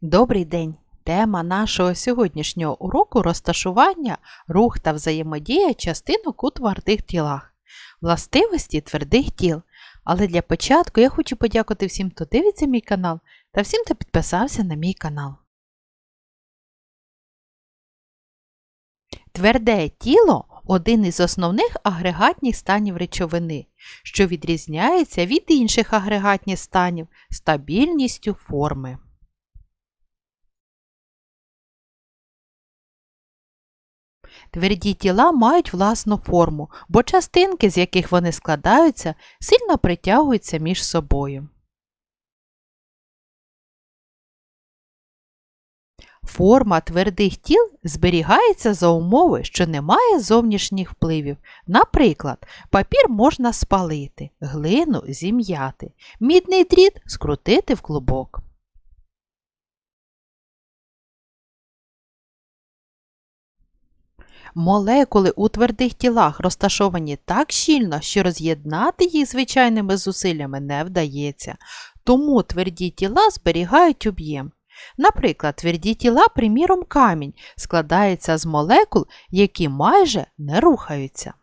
Добрий день! Тема нашого сьогоднішнього уроку розташування, рух та взаємодія частинок у твердих тілах, властивості твердих тіл. Але для початку я хочу подякувати всім, хто дивиться мій канал та всім, хто підписався на мій канал. Тверде тіло один із основних агрегатних станів речовини, що відрізняється від інших агрегатних станів стабільністю форми. Тверді тіла мають власну форму, бо частинки, з яких вони складаються, сильно притягуються між собою. Форма твердих тіл зберігається за умови, що немає зовнішніх впливів. Наприклад, папір можна спалити, глину зім'яти, мідний дріт скрутити в клубок. Молекули у твердих тілах розташовані так щільно, що роз'єднати їх звичайними зусиллями не вдається, тому тверді тіла зберігають об'єм. Наприклад, тверді тіла, приміром, камінь, складається з молекул, які майже не рухаються.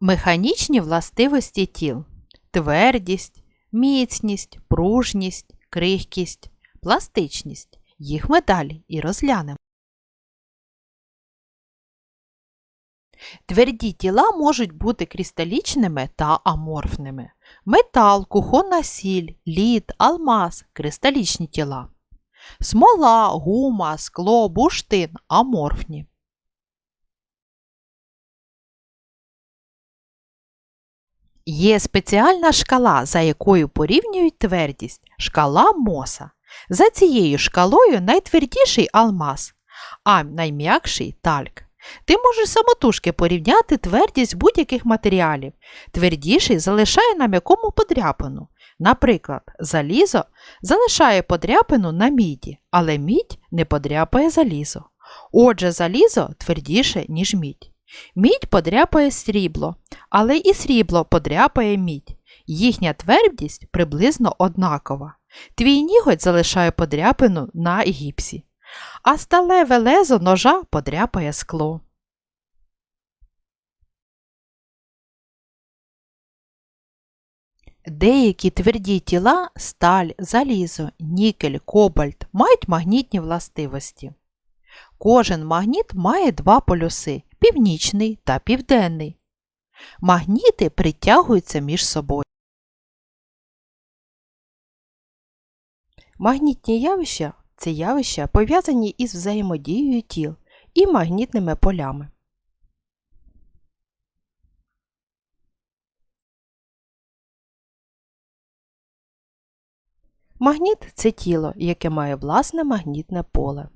Механічні властивості тіл твердість, міцність, пружність, крихкість, пластичність. Їх ми далі і розглянемо. Тверді тіла можуть бути кристалічними та аморфними. Метал, кухонна сіль, лід, алмаз кристалічні тіла. Смола, гума, скло, буштин аморфні. Є спеціальна шкала, за якою порівнюють твердість шкала моса. За цією шкалою найтвердіший алмаз, а найм'якший тальк. Ти можеш самотужки порівняти твердість будь-яких матеріалів. Твердіший залишає на м'якому подряпину. Наприклад, залізо залишає подряпину на міді, але мідь не подряпає залізо. Отже, залізо твердіше, ніж мідь. Мідь подряпає срібло, але і срібло подряпає мідь. Їхня твердість приблизно однакова. Твій ніготь залишає подряпину на гіпсі, а сталеве лезо ножа подряпає скло. Деякі тверді тіла сталь, залізо, нікель, кобальт мають магнітні властивості. Кожен магніт має два полюси північний та південний. Магніти притягуються між собою. Магнітні явища це явища, пов'язані із взаємодією тіл і магнітними полями. Магніт це тіло, яке має власне магнітне поле.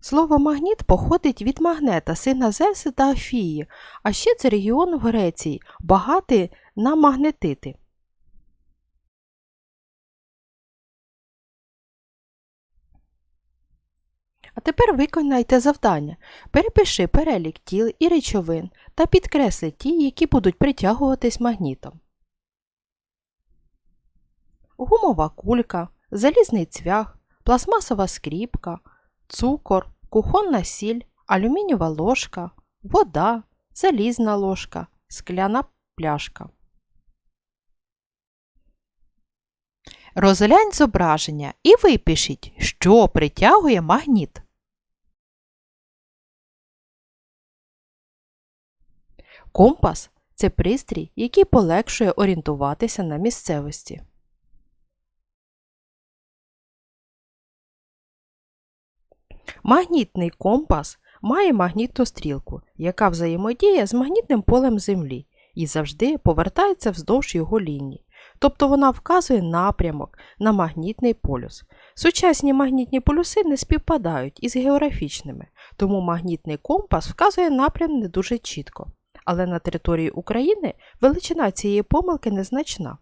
Слово магніт походить від магнета, сина Зевса та Афії, а ще це регіон в Греції, багатий на магнетити. А тепер виконайте завдання. Перепиши перелік тіл і речовин та підкресли ті, які будуть притягуватись магнітом. Гумова кулька, залізний цвях, пластмасова скріпка, цукор, кухонна сіль, алюмінієва ложка, вода, залізна ложка, скляна пляшка. Розглянь зображення і випишіть, що притягує магніт. Компас це пристрій, який полегшує орієнтуватися на місцевості. Магнітний компас має магнітну стрілку, яка взаємодіє з магнітним полем Землі і завжди повертається вздовж його лінії. Тобто вона вказує напрямок на магнітний полюс. Сучасні магнітні полюси не співпадають із географічними, тому магнітний компас вказує напрям не дуже чітко. Але на території України величина цієї помилки незначна.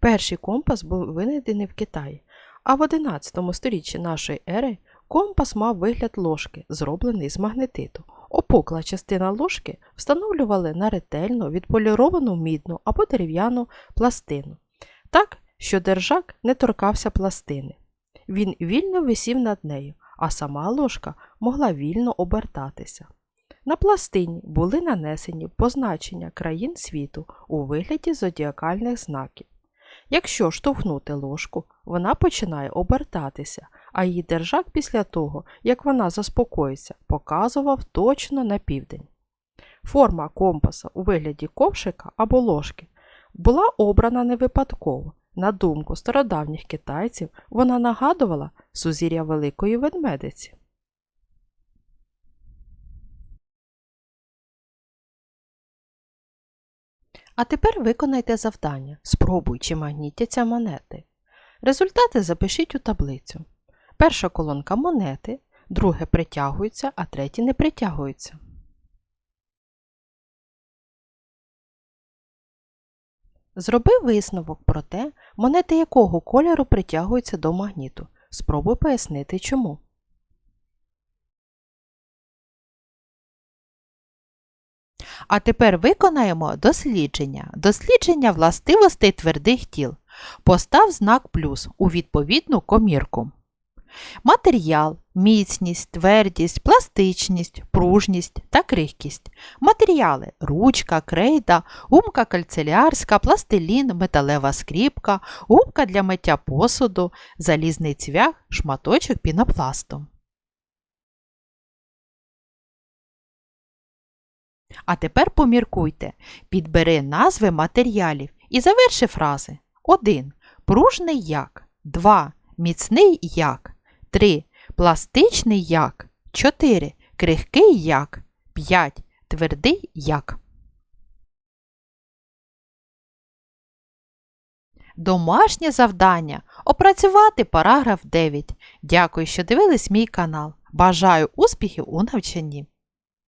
Перший компас був винайдений в Китаї, А в 11 сторіччі нашої ери компас мав вигляд ложки, зроблений з магнетиту. Опукла частина ложки встановлювали на ретельно відполіровану мідну або дерев'яну пластину, так, що держак не торкався пластини. Він вільно висів над нею, а сама ложка могла вільно обертатися. На пластині були нанесені позначення країн світу у вигляді зодіакальних знаків. Якщо штовхнути ложку, вона починає обертатися, а її держак після того, як вона заспокоїться, показував точно на південь. Форма компаса у вигляді ковшика або ложки була обрана не випадково. На думку стародавніх китайців, вона нагадувала сузір'я великої ведмедиці. А тепер виконайте завдання. Спробуй, чи магнітяться монети. Результати запишіть у таблицю. Перша колонка монети, друге притягується, а третє не притягується. Зроби висновок про те, монети якого кольору притягуються до магніту. Спробуй пояснити чому. А тепер виконаємо дослідження. Дослідження властивостей твердих тіл. Постав знак плюс у відповідну комірку. Матеріал, міцність, твердість, пластичність, пружність та крихкість. Матеріали ручка, крейда, гумка кальцелярська, пластилін, металева скріпка, губка для миття посуду, залізний цвях, шматочок пінопласту. А тепер поміркуйте, підбери назви матеріалів і заверши фрази. 1. Пружний як. 2. Міцний як. 3. Пластичний як. 4. Крихкий як. 5. Твердий як. Домашнє завдання. Опрацювати параграф 9. Дякую, що дивились мій канал. Бажаю успіхів у навчанні!